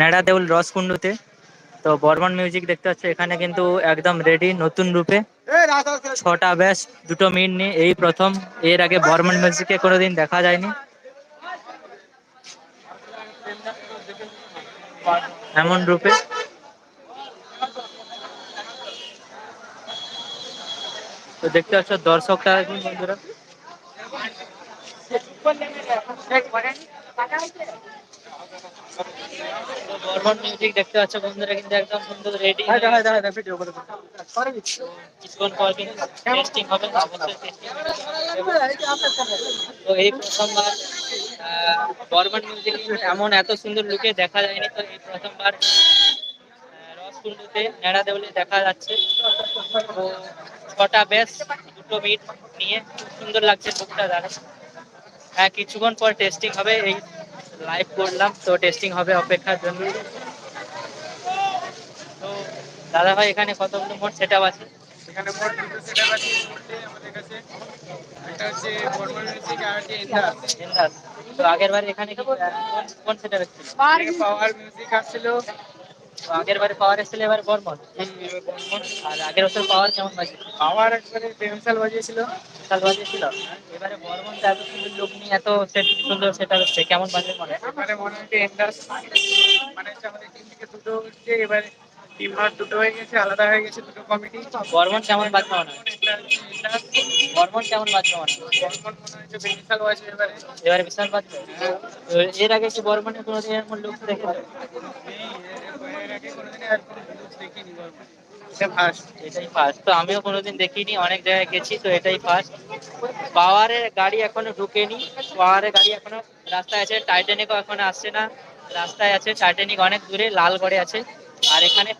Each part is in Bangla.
নেড়া দেউল রসকুন্ডুতে তো বর্মন মিউজিক দেখতে পাচ্ছ এখানে কিন্তু একদম রেডি নতুন রূপে। ছটা ব্যাস দুটো মিট নিয়ে এই প্রথম। এর আগে বর্মন মিউজিকে কোনোদিন দেখা যায়নি। এমন রূপে। তো দেখতে পাচ্ছ দর্শকটা এখন বন্ধুরা। বর্মন মিউজিক দেখতে পাচ্ছ বন্ধুরা কিন্তু একদম সুন্দর রেডি কিছুক্ষণ পর কিন্তু টেস্টিং হবে তো এই প্রথমবার বর্মন মিউজিক এমন এত সুন্দর লুকে দেখা যায়নি। তো এই প্রথমবার আহ, রসকুন্ডুতে নেড়া দেউলে দেখা যাচ্ছে। তো ছটা বেশ দুটো মিট নিয়ে খুব সুন্দর লাগছে লুকটা দাঁড়া হ্যাঁ কিছুক্ষণ পর টেস্টিং হবে। এই লাইভ করলাম তো টেস্টিং হবে অপেক্ষার জন্য। তো দাদা ভাই এখানে কতগুলো মোট সেট আছে? এখানে মোট দুটো সেটআপ আছে আমাদের কাছে। একটা হচ্ছে বর্মন মিউজিক আর হচ্ছে ইন্দাস ইন্দাস। তো আগের বার এখানে কোন কোন সেট ছিল? পাওয়ার মিউজিক আসছিল আগের বারে পাওয়ার এসেছিল এবার বর্মন। আর আগের বছর পাওয়ার কেমন বাজে পাওয়ার একবারে ডেমসাল বাজিয়েছিল। বিশাল বাজেছিল এবারে বর্মন এত সুন্দর লোক নিয়ে এত সেট সুন্দর সেটা হচ্ছে কেমন বাজে মনে? এবারে মনে হচ্ছে। ইন্দাস মানে হচ্ছে আমাদের টিম থেকে দুটো হচ্ছে এবারে টিম ভাগ দুটো হয়ে গেছে আলাদা হয়ে গেছে দুটো কমিটি বর্মন কেমন বাজবে মনে বর্মন কেমন বাজবে মনে বর্মন মনে হচ্ছে বেমিসাল বাজবে এবারে। এবারে বিশাল বাজবে? এর আগে কি বর্মনে কোনোদিন এরকম লোক দেখেছ? তো আমিও কোনোদিন দেখিনি, অনেক জায়গায় গেছি, তো এটাই ফার্স্ট পাওয়ারের গাড়ি এখনও ঢুকেনি, পাওয়ারের গাড়ি এখনও রাস্তায় আছে টাইটানিকও এখনও আসছে না। রাস্তায় আছে টাইটানিক অনেক দূরে, লালগড়ে আছে। আর এখানে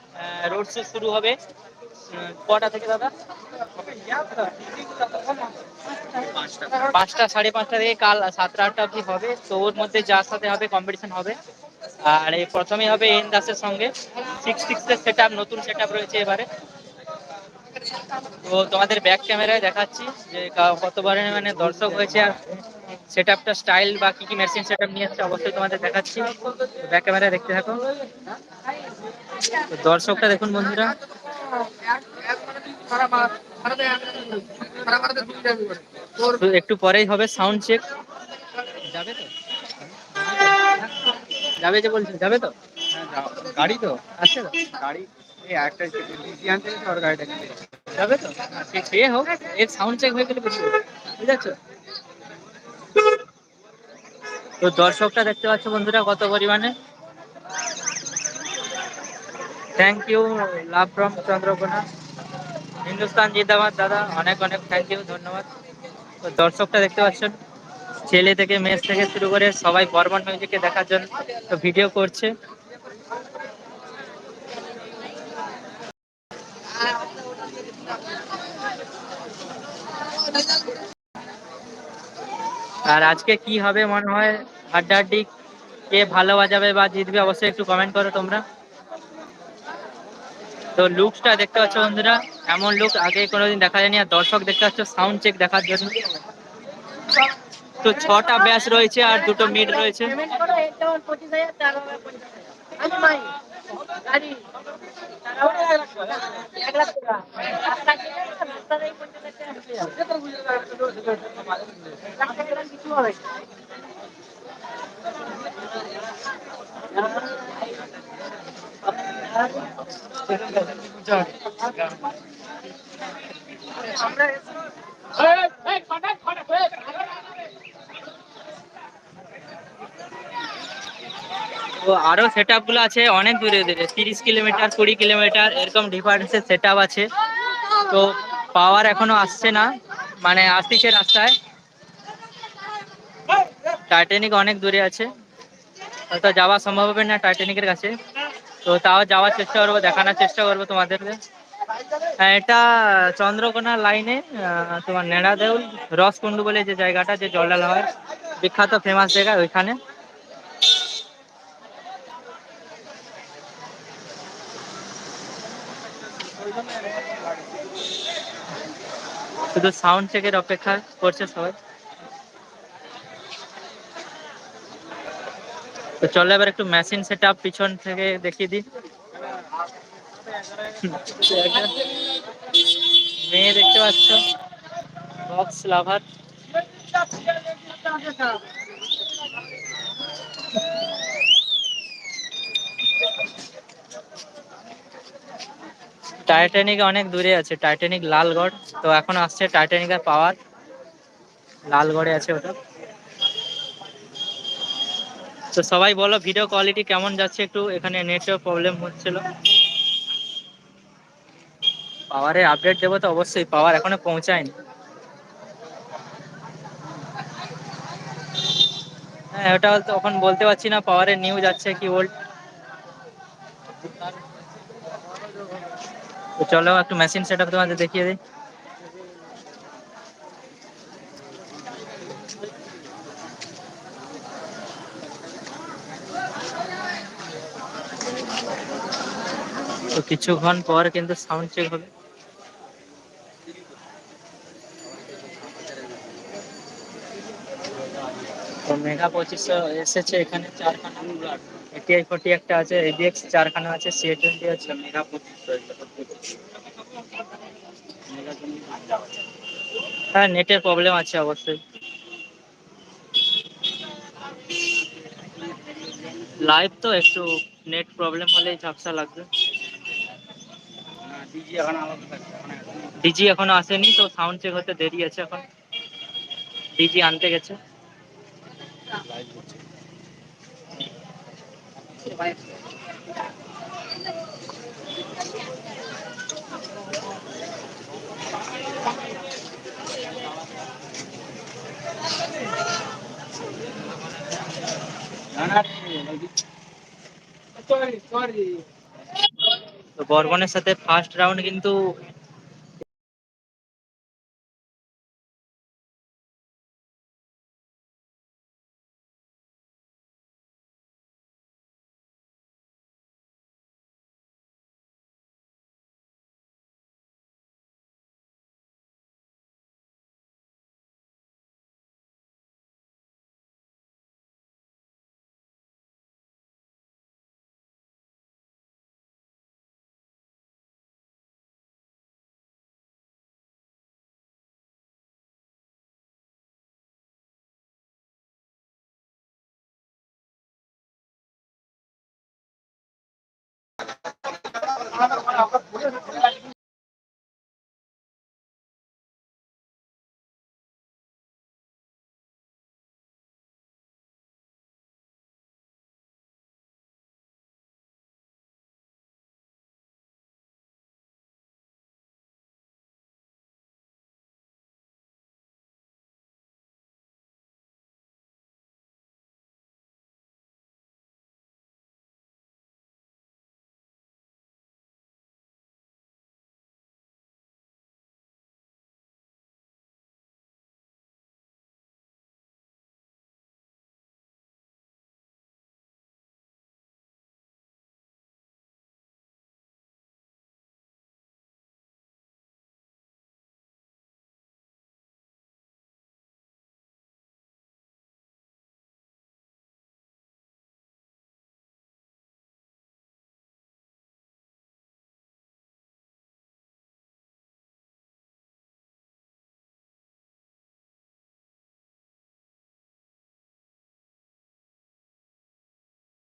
রোড শো শুরু হবে কটা থেকে দাদা? পাঁচটা, সাড়ে পাঁচটা থেকে কাল সাতটা আটটা অবধি হবে, তো ওর মধ্যে যার সাথে হবে কম্পিটিশন হবে। আর এই প্রথমেই হবে এন দাসের সঙ্গে। সিক্স সিক্সের সেট আপ নতুন সেট আপ রয়েছে এবারে। তো তোমাদের ব্যাক ক্যামেরায় দেখাচ্ছি যে কতবারে মানে দর্শক হয়েছে আর সেট আপটা স্টাইল বা কি কি মেশিন সেট আপ নিয়ে এসছে অবশ্যই তোমাদের দেখাচ্ছি। ব্যাক ক্যামেরায় দেখতে থাকো। দর্শকটা দেখুন বন্ধুরা। একটু পরেই হবে সাউন্ড চেক যাবে তো? যাবে যে বলছে যাবে তো? গাড়ি তো। আসছে তো? গাড়ি এই একটা ডিসি আনতে ওর গাড়িটা যাবে তো? সে হোক এর সাউন্ড চেক হয়ে গেলে বুঝতে। বুঝতে তো দর্শকটা দেখতে পাচ্ছ বন্ধুরা কত পরিমাণে? Thank you love from Chandrakona. Hindustan zindabad দাদা। অনেক অনেক থ্যাংক ইউ ধন্যবাদ। তো দর্শকটা দেখতে পাচ্ছেন? ছেলে থেকে মেয়ে থেকে শুরু করে সবাই বর্মন মিউজিককে দেখার জন্য ভিডিও করছে। আর আজকে কি হবে মনে হয়? হাড্ডাহাড্ডি কে ভালো বাজাবে বা জিতবে অবশ্যই একটু কমেন্ট করো তোমরা। তো লুকসটা দেখতে পাচ্ছ বন্ধুরা, এমন লুক আগে কোনোদিন দেখা যায়নি। আর দর্শক দেখতে পাচ্ছ সাউন্ড চেক দেখার জন্য। তো ছটা ব্যাচ রয়েছে আর দুটো মিড রয়েছে। তো আরও সেট আছে, অনেক দূরে দূরে, তিরিশ কিলোমিটার, কুড়ি কিলোমিটার, এরকম ডিফারেন্সের সেট আছে। তো পাওয়ার এখনও আসছে না মানে আসছে রাস্তায়। টাইটানিক অনেক দূরে আছে। হয়তো যাওয়া সম্ভব হবে না টাইটানিকের কাছে। তো তাও যাওয়ার চেষ্টা করব, দেখানোর চেষ্টা করব তোমাদেরকে। হ্যাঁ এটা চন্দ্রকোনা লাইনে তোমার নেড়াদেউল রসকুন্ডু বলে যে জায়গাটা, যে জল ঢালা হয়, বিখ্যাত ফেমাস জায়গা ওইখানে। শুধু সাউন্ড চেকের অপেক্ষা করছে সবাই। তো তো চলো এবার একটু মেশিন সেট আপ পিছন থেকে দেখিয়ে দিই। মেয়ে দেখতে পাচ্ছ বক্স লাভার টাইটানিক অনেক দূরে আছে টাইটানিক লালগড়। তো এখন আসছে টাইটানিকের পাওয়ার লালগড়ে আছে ওটা। তো সবাই বলো ভিডিও কোয়ালিটি কেমন যাচ্ছে একটু? এখানে নেটওয়ার্ক প্রবলেম হচ্ছিল। পাওয়ারে আপডেট দেবো তো অবশ্যই। পাওয়ার এখনও পৌঁছায়নি। হ্যাঁ ওটা তখন বলতে পারছি না পাওয়ারের নিউজ আছে কি ওল্ড তো চলো একটু মেশিন সেট আপ তোমাদের দেখিয়ে দিই। তো কিছুক্ষণ পর কিন্তু সাউন্ড চেক হবে। তো মেগা পঁচিশশো এসেছে এখানে, চারখানা। এটিআই ফোর্টি একটা আছে এডিএক্স চারখানা আছে সি টোয়েন্টি আছে, মেগা পঁচিশশো হ্যাঁ নেটের প্রবলেম আছে অবশ্যই। লাইভ তো একটু নেট প্রবলেম হলেই ঝাপসা লাগবে। ডিজি এখনও আসেনি তো সাউন্ড চেক হতে দেরি আছে এখন। ডিজি আনতে গেছে। তো বর্বনের সাথে ফার্স্ট রাউন্ড কিন্তু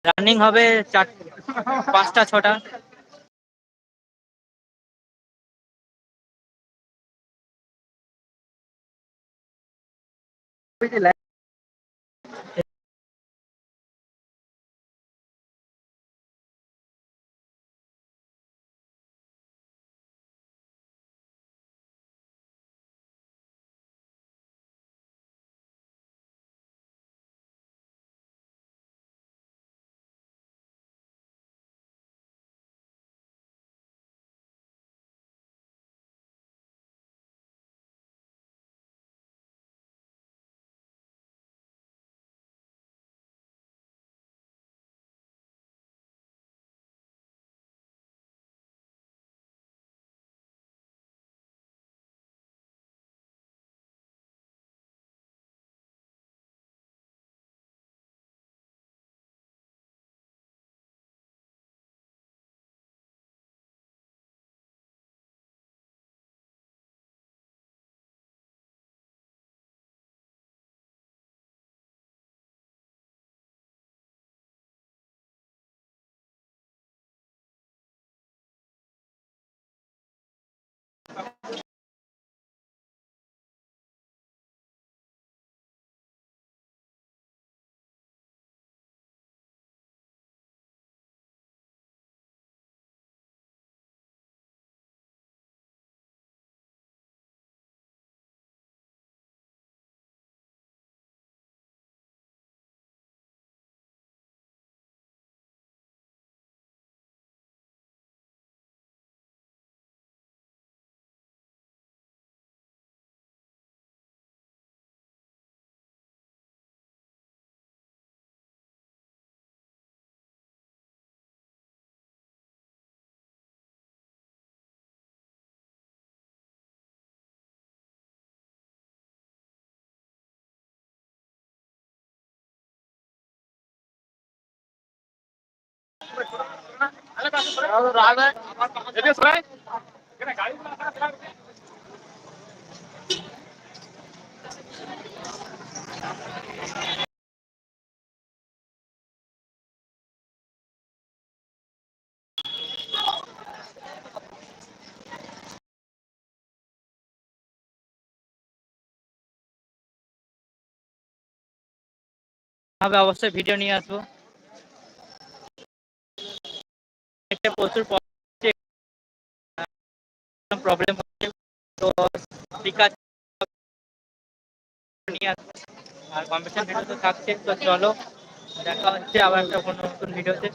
রানিং হবে চার পাঁচটা ছটা। অবশ্যই ভিডিও নিয়ে আসব একটা প্রচুর প্রবলেম হচ্ছে, তো আছে। নিয়ে আসছে। আর কম্পিটিশন ভিডিও তো থাকছে, তো চলো, দেখা হচ্ছে আবার একটা কোনো নতুন ভিডিওতে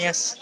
Yes.